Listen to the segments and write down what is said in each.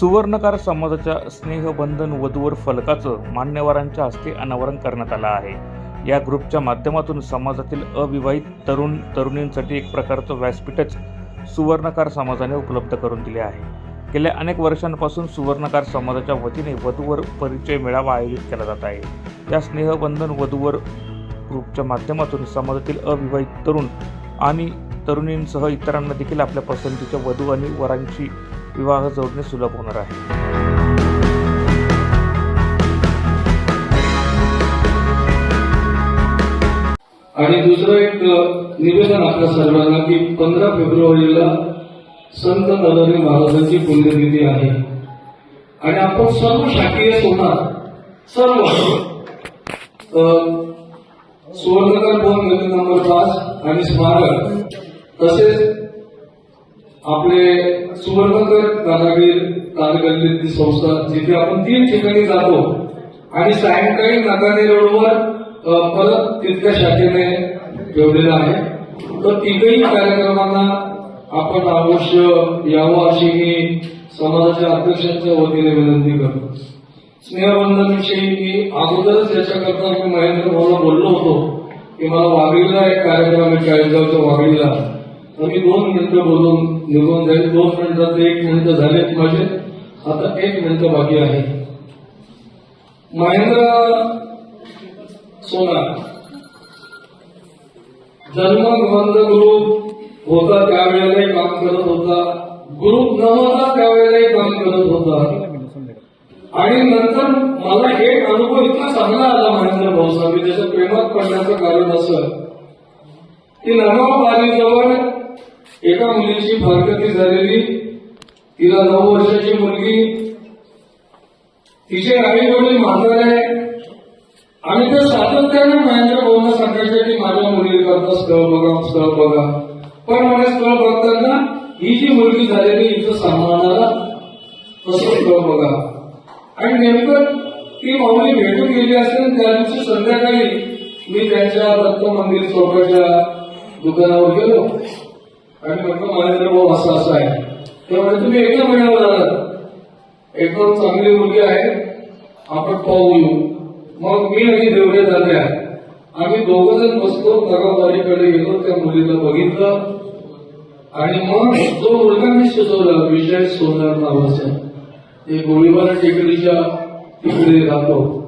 सुवर्णकार समाजाच्या स्नेहबंधन वधूवर फलकाचं मान्यवरांच्या हस्ते अनावरण करण्यात आलं आहे. या ग्रुपच्या माध्यमातून समाजातील अविवाहित तरुण तरुणींसाठी एक प्रकारचं व्यासपीठच सुवर्णकार समाजाने उपलब्ध करून दिले आहे. गेल्या अनेक वर्षांपासून सुवर्णकार समाजाच्या वतीने वधूवर परिचय मेळावा आयोजित केला जात आहे. या स्नेहबंधन वधूवर ग्रुपच्या माध्यमातून समाजातील अविवाहित तरुण आणि तरुणींसह इतरांना देखील आपल्या पसंतीच्या वधू आणि वरांची विवाह जोडणे सुलभ होणार आहे. आणि दुसरं एक निवेदन आपल्या सर्वांना की पंधरा फेब्रुवारीला संत नरहरी महाराजांची पुण्यतिथी आहे. आणि आपण सर्व शाकीय सोनार सर्व सुवर्णकर दोन गती नंबर पाच आणि स्मारक तसेच आपले सुवर्णकर कारागीर कारगल्लीतली संस्था जिथे आपण तीन ठिकाणी जातो आणि सायंकाळी नागाने रोडवर परत तिथल्या शाखेने ठेवलेला आहे. तर तिथेही कार्यक्रमांना आपण अवश्य यावं अशी मी समाजाच्या अध्यक्षांच्या वतीने विनंती करतो. स्नेहबंधनविषयी मी अगोदरच याच्याकरता मी महेंद्र भाऊला बोललो होतो की मला वाघळीला एक कार्यक्रम आहे चाळीसगावच्या वाघळीला तर मी दोन मिनिटं बोलून निघून जाईल. दोन मिनिटात एक मिनिट झालेत माझे. आता एक मिनिट बाकी आहे. महेंद्र सोनार जन्म ग्रुप होता त्यावेळेलाही काम करत होता. ग्रुप नव्हता त्यावेळेलाही काम करत होता. आणि नंतर मला एक अनुभव इतका चांगला आला महेंद्र भाऊचा मी त्याच्या प्रेमात पडण्याचं कारण असं. की नर्मा पाणी जवळ एका मुलीची फारकती झालेली तिला नऊ वर्षाची मुलगी तिचे आई वडील म्हातारे आणि ते सातत्याने माझ्या भाऊना सांगायचे की माझ्या मुलीकरता स्थळ बघा स्थळ बघा. पण मला स्थळ बघताना ही जी मुलगी झालेली इथं सांभाळणारा तसं स्थळ बघा. आणि नेमकं ती माऊली भेटून गेली असेल त्या दिवशी संध्याकाळी मी त्यांच्या दत्त मंदिर चौकाच्या दुकानावर गेलो. आणि म्हटलं महेंद्र भाऊ असं असं आहे. त्यामुळे म्हणजे तुम्ही एकदा महिन्यावर आलात एकदम चांगली मुलगी आहे. आपण पाहू येऊ. मग मी आणि देवडे झाले आम्ही दोघ जण बसलो नगावारीकडे गेलो त्या मुलीला बघितलं. आणि मग तो मुलगा मी सुचवला विजय सोनार नावाचा. ते गोळीबार टेकडीच्या तिकडे राहतो.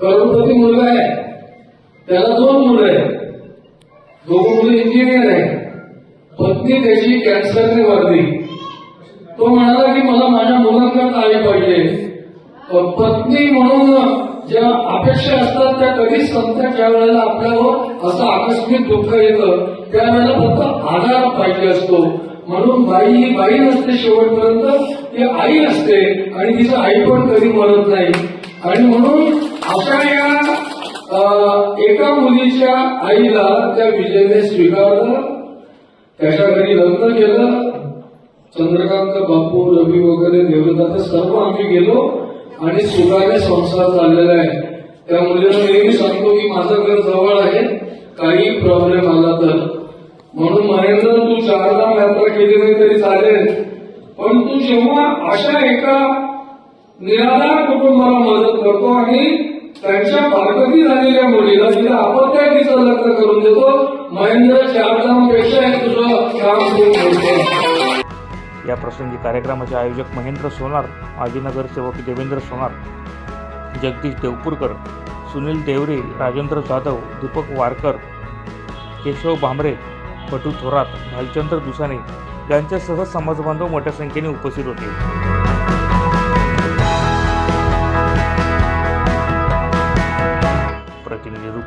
करोडपती मुलगा आहे. त्याला दोन मुलं आहेत. दोघं मुलं इंजिनियर आहे पत्नी त्याची कॅन्सरने वाढली तो म्हणाला की मला माझ्या मुलांकडे आले पाहिजे. पत्नी म्हणून ज्या अपेक्षा असतात त्या कधीच संपतात ज्या वेळेला आपल्यावर असं आकस्मिक दुःख येतं त्यावेळेला फक्त आधार पाहिजे असतो. म्हणून बाई ही बाई नसते शेवटपर्यंत ती आई असते आणि तिचं आई पण कधी मरत नाही. आणि म्हणून अशा या एका मुलीच्या आईला त्या विजयने स्वीकारलं. त्याच्या घरी लग्न केलं. चंद्रकांत बापू रवी वगैरे देवदत्त सर्व आम्ही गेलो आणि सुखाने संसार चाललेला आहे. त्या मुलीला नेहमी सांगतो की माझं घर जवळ आहे काही प्रॉब्लेम आला तर. म्हणून महेंद्र तू चारधाम यात्रा केली नाही तरी चालेल. पण तू जेव्हा अशा एका निराधार कुटुंबाला मदत करतो आणि त्यांच्या पारकती झालेल्या मुलीला तिला आपण अपत्या तिचं लग्न करून देतो महेंद्र चारधामपेक्षा हे तुझं काम करून मोठं या प्रसंगी कार्यक्रमाचे आयोजक महेंद्र सोनार माजी नगरसेवक देवेंद्र सोनार जगदीश देवपूरकर सुनील देवरे राजेंद्र जाधव दीपक वारकर केशव भांबरे पटू थोरात भालचंद्र दुसाने यांच्यासह समाजबांधव मोठ्या संख्येने उपस्थित होते.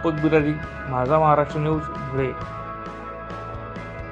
दीपक बिरारी माझा महाराष्ट्र न्यूज धुळे.